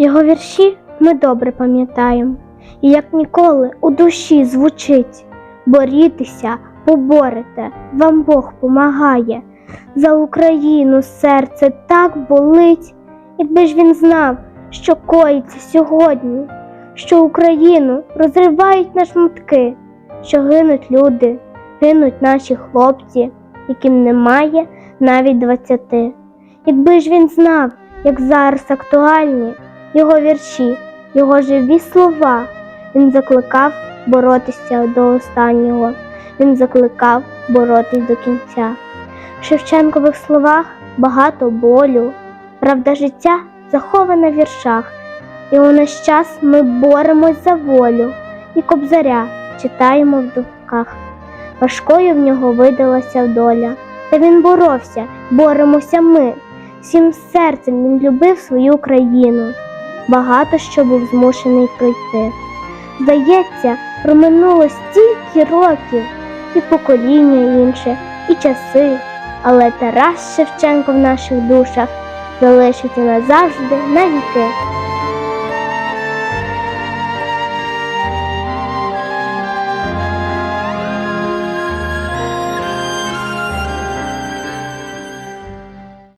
Його вірші ми добре пам'ятаємо, і як ніколи у душі звучить борітеся, поборете, вам Бог помагає. За Україну серце так болить, якби ж він знав, що коїться сьогодні, що Україну розривають на шматки, що гинуть люди, гинуть наші хлопці, яким немає навіть двадцяти. Якби ж він знав, як зараз актуальні його вірші, його живі слова, він закликав боротися до останнього, він закликав боротись до кінця. В Шевченкових словах багато болю, правда життя захована в віршах, і у наш час ми боремось за волю, і кобзаря читаємо в думках. Важкою в нього видалася доля, та він боровся, боремося ми. Всім серцем він любив свою країну, багато що був змушений пройти. Здається, проминуло стільки років, і покоління інше, і часи, але Тарас Шевченко в наших душах залишиться назавжди навіки.